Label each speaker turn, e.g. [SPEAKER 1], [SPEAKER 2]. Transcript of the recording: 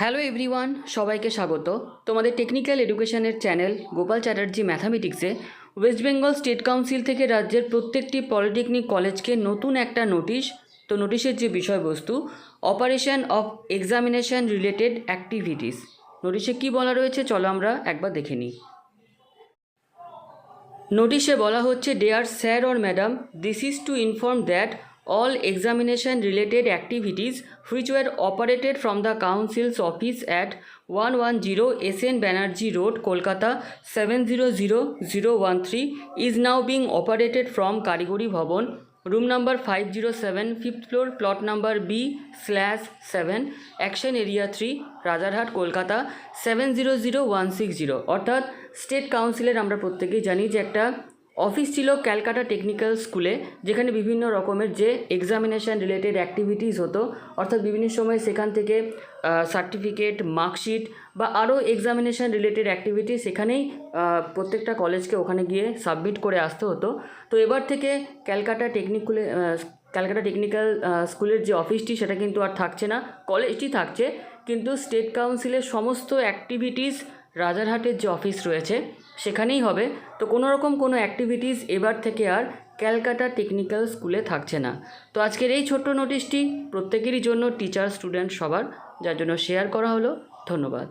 [SPEAKER 1] Hello everyone সবাইকে স্বাগত। তোমাদের টেকনিক্যাল এডুকেশনের চ্যানেল গোপাল চ্যাটার্জি ম্যাথামেটিক্সে ওয়েস্ট বেঙ্গল স্টেট কাউন্সিল থেকে রাজ্যের প্রত্যেকটি পলিটেকনিক কলেজকে নতুন একটা নোটিশ তো নোটিশের যে বিষয়বস্তু operation of examination related activities নোটিশে কী বলা রয়েছে চলো আমরা একবার দেখে নিই। নোটিশে বলা হচ্ছে dear sir or madam this is to inform that all examination related activities which were operated from the council's office at one one zero S N road Kolkata seven zero zero zero one three is now being operated from Karigari Bhavan room number five zero seven fifth floor plot number B slash seven action area three Rajarhat Kolkata seven zero zero one six zero অর্থাৎ state কাউন্সিলের আমরা প্রত্যেকেই জানি যে একটা office ছিল Calcutta technical স্কুলে, যেখানে বিভিন্ন রকমের যে এক্সামিনেশান রিলেটেড অ্যাক্টিভিটিস হতো, অর্থাৎ বিভিন্ন সময় সেখান থেকে সার্টিফিকেট মার্কশিট বা আরও এক্সামিনেশান রিলেটেড অ্যাক্টিভিটি সেখানেই প্রত্যেকটা কলেজকে ওখানে গিয়ে সাবমিট করে আসতে হতো। তো এবার থেকে ক্যালকাটা টেকনিকুলে ক্যালকাটা টেকনিক্যাল স্কুলের যে অফিসটি সেটা কিন্তু আর থাকছে না। কলেজটি থাকছে, কিন্তু স্টেট কাউন্সিলের সমস্ত অ্যাক্টিভিটিস রাজারহাটের যে অফিস রয়েছে, সেখানেই হবে। তো কোনো রকম কোনো অ্যাক্টিভিটিস এবার থেকে আর ক্যালকাটা টেকনিক্যাল স্কুলে থাকছে না। তো আজকের এই ছোট্ট নোটিশটি প্রত্যেকেরই জন্য টিচার স্টুডেন্ট সবার, যার জন্য শেয়ার করা হলো। ধন্যবাদ।